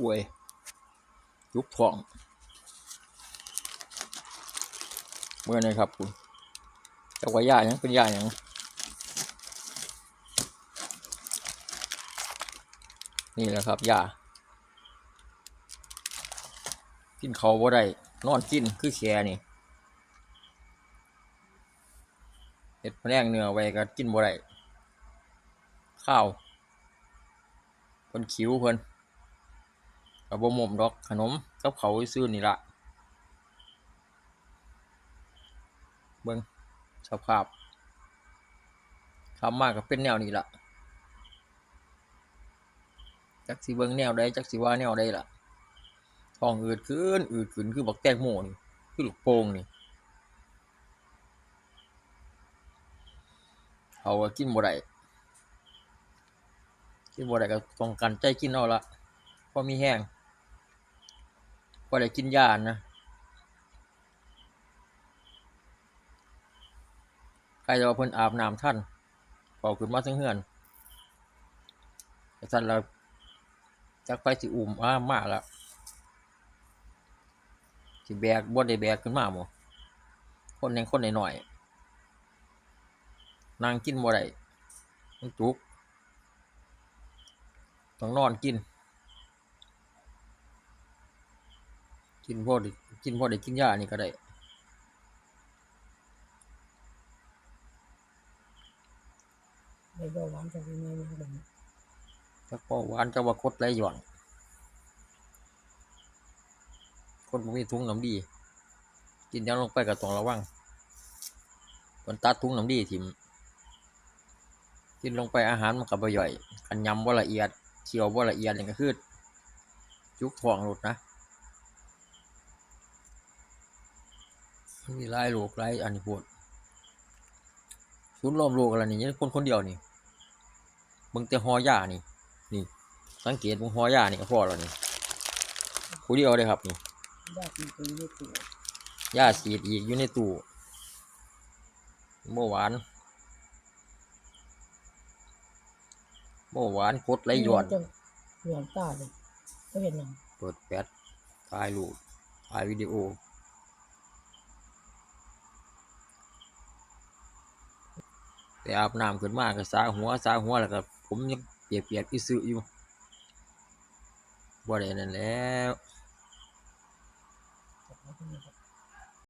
ป่วยยุบท้องเมื่อไหร่ครับคุณเจ้าว่ายาหยังเป็นยาหยังนี่แหละครับยากินเขาวบ่ได้นอนกินคือแค่นี่เห็ดแผนงเนื้อไว้ก็กินบ่ได้ข้าวเพิ่นคิ้วเพิ่น กับบ่หมมดอกขนมกับเขาซื้อนี่ละเบิ่งสภาพทำมากก็เป็นแนวนี้ละจักสิเบิ่งแนวใดจักสิว่าแนวใดล่ะท้องอืดขึ้นอืดขึ้นคือบักแตงโมนี่คือลูกโป่งนี่เขาก็กินบ่ได้กินบ่ได้ก็ต้องกันใจกินเอาละพอมีแห้ง พอได้กินยานะใครจะว่าเพิ่นอาบน้ำท่านพอขึ้นมาถึงเฮือนแต่ท่านเราจักไปสิอุ่มอ้ามากแล้วสิแบกบ่ได้แบกขึ้นมาหมคนแห่งคนหน่อยนั่งกินบ่ได้มันจุกต้องนอนกิน กินพอได้กินพอได้กินยานี่ก็ได้ในเบาหวานจะเป็นไงยังไงถ้าพอหวานจะว่ากดไหลหย่อนคนบ่มีถุงน้ำดี กินยังลงไปก็ต้องระวังคนตัดถุงน้ำดีถิ่มกินลงไปอาหารมันก็บ่ย่อยคันยำบ่ละเอียดเคี่ยวบ่ละเอียดนี่ก็คือจุกท้องหลุดนะ มันมีหลายโรคหลายอันนี้พูดศูนย์รวมโรคอะไรนี่ยังคนคนเดียวนี่เบิ่งแต่หอยานี่นี่ สังเกตเบิ่งหอยานี่ก็พอแล้วนี่ผู้เดียวเลยครับนี่ได้กินตัวนี้ตัวยาสีดอีกอยู่ในตู้เมื่อหวานเมื่อหวานกดไหลหย่อนจะหย่อนตาเลยก็เห็นหนังเปิดแปดถ่ายรูปถ่ายวิดีโอ แต่อาบน้ำขึ้นมาก็สาหัวสาหัวแล้วก็ผมยังเปียกเปียกๆอีซื้ออยู่บ่ได้นั่นแล้ว